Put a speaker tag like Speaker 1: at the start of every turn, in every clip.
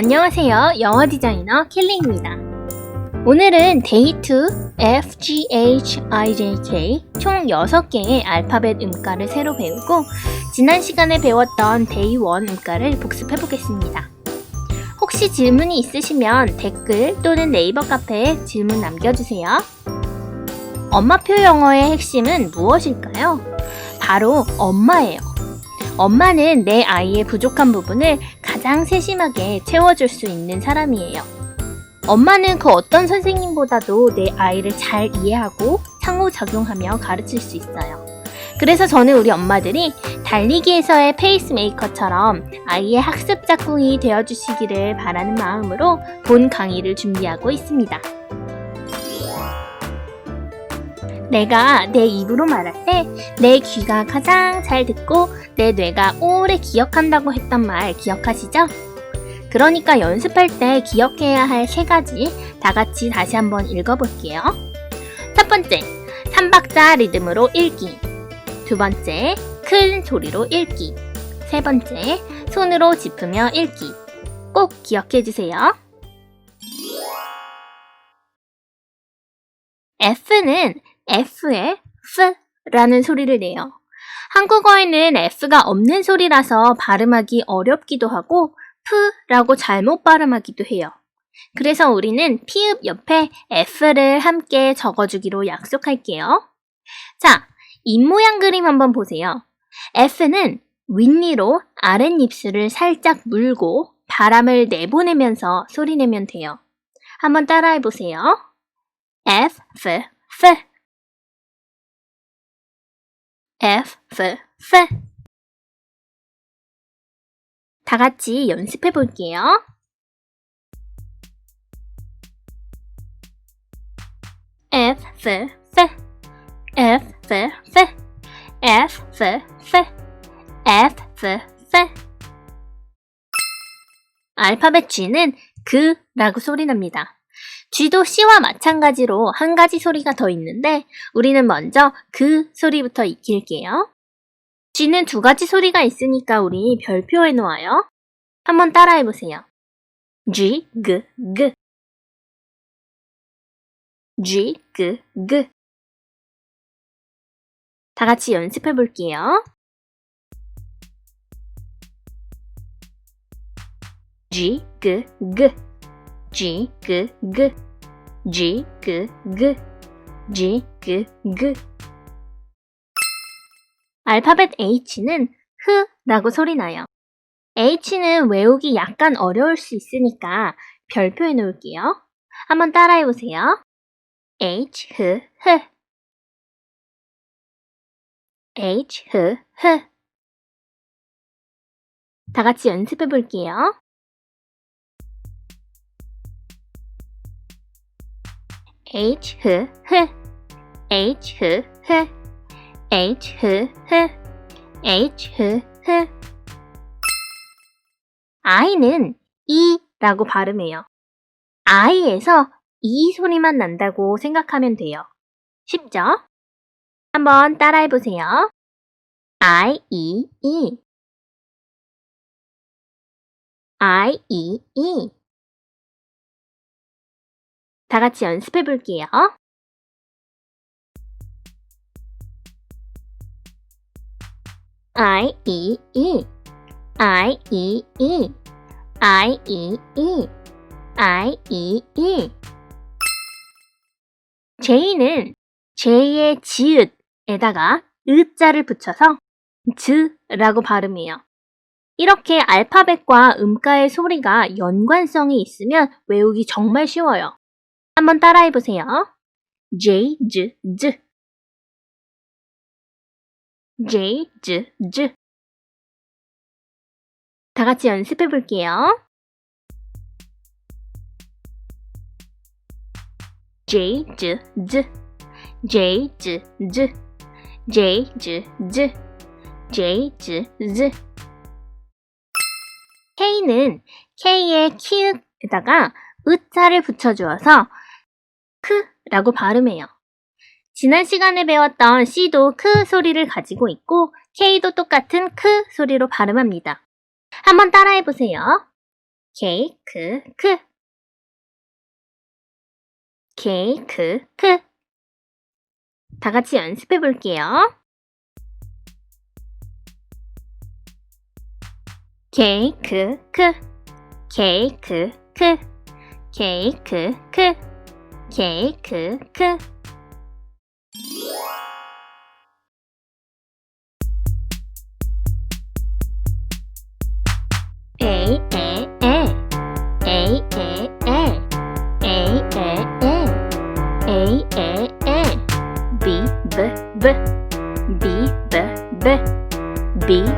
Speaker 1: 안녕하세요. 영어 디자이너 킬리입니다. 오늘은 데이 2 F, G, H, I, J, K 총 6개의 알파벳 음가를 새로 배우고 지난 시간에 배웠던 데이 1 음가를 복습해 보겠습니다. 혹시 질문이 있으시면 댓글 또는 네이버 카페에 질문 남겨주세요. 엄마표 영어의 핵심은 무엇일까요? 바로 엄마예요. 엄마는 내 아이의 부족한 부분을 가장 세심하게 채워줄 수 있는 사람이에요. 엄마는 그 어떤 선생님보다도 내 아이를 잘 이해하고 상호작용하며 가르칠 수 있어요. 그래서 저는 우리 엄마들이 달리기에서의 페이스메이커처럼 아이의 학습 짝꿍이 되어주시기를 바라는 마음으로 본 강의를 준비하고 있습니다. 내가 내 입으로 말할 때 내 귀가 가장 잘 듣고 내 뇌가 오래 기억한다고 했던 말 기억하시죠? 그러니까 연습할 때 기억해야 할 세 가지 다 같이 다시 한번 읽어볼게요. 첫 번째, 3박자 리듬으로 읽기. 두 번째, 큰 소리로 읽기. 세 번째, 손으로 짚으며 읽기. 꼭 기억해 주세요. F는 F의 F라는 소리를 내요. 한국어에는 F가 없는 소리라서 발음하기 어렵기도 하고 F라고 잘못 발음하기도 해요. 그래서 우리는 피읍 옆에 F를 함께 적어주기로 약속할게요. 자, 입모양 그림 한번 보세요. F는 윗니로 아랫입술을 살짝 물고 바람을 내보내면서 소리내면 돼요. 한번 따라해 보세요. F, F, F. F, F, F. 다 같이 연습해 볼게요. F, F, F. F, F, F. F, F, F. F, F, F. 알파벳 G는 그라고 소리 납니다. G도 C와 마찬가지로 한 가지 소리가 더 있는데 우리는 먼저 그 소리부터 익힐게요. G는 두 가지 소리가 있으니까 우리 별표해 놓아요. 한번 따라해 보세요. G, G, G. G, G, G. 다 같이 연습해 볼게요. G, G, G. G, G, G. G, G, G. G, G, G. 알파벳 H는 흐라고 소리 나요. H는 외우기 약간 어려울 수 있으니까 별표 해 놓을게요. 한번 따라해 보세요. H, 흐, 흐. H, 흐, 흐. 다 같이 연습해 볼게요. H, 흐, 흐. H, 흐, 흐. H, 흐, 흐. H, 흐, 흐. I는 E라고 발음해요. I에서 이 소리만 난다고 생각하면 돼요. 쉽죠? 한번 따라해 보세요. I, E, E. I, E, E. 다 같이 연습해 볼게요. I, E, E. I, E, E. I, E, E. I, E, E. J는 J의 지읒에다가 으자를 붙여서 즈라고 발음해요. 이렇게 알파벳과 음가의 소리가 연관성이 있으면 외우기 정말 쉬워요. 한번 따라해 보세요. J, Z, Z. J, Z, Z. 다 같이 연습해 볼게요. J, Z, Z. J, Z, Z. J, Z, Z. J, Z, Z. K는 K의 키읔에다가 으자를 붙여주어서 크라고 발음해요. 지난 시간에 배웠던 C도 크 소리를 가지고 있고 K도 똑같은 크 소리로 발음합니다. 한번 따라해 보세요. 케이크 크 케이크 크 다 같이 연습해 볼게요. 케이크 크 케이크 크 케이크 크 케이크 크 A A A A A A A A A A A A B B B B B B B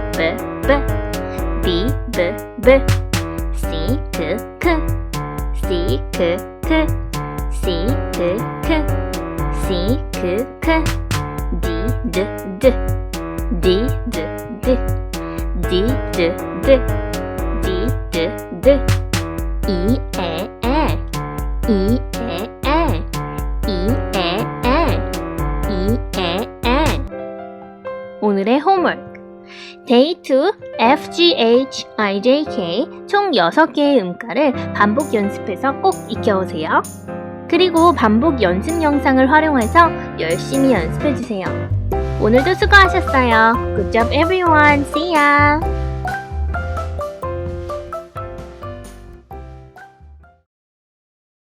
Speaker 1: B B B B B C K K C K K 시크크. 그, 시크크. 그, 디드드. 디드드. 디드드. 디드드. 이에에. 이에에. 이에에. 이에에 오늘의 홈월 데이 2 F, G, H, I, J, K 총 6개의 음가를 반복 연습해서 꼭 익혀오세요. 그리고 반복 연습 영상을 활용해서 열심히 연습해주세요. 오늘도 수고하셨어요. Good job everyone. See ya!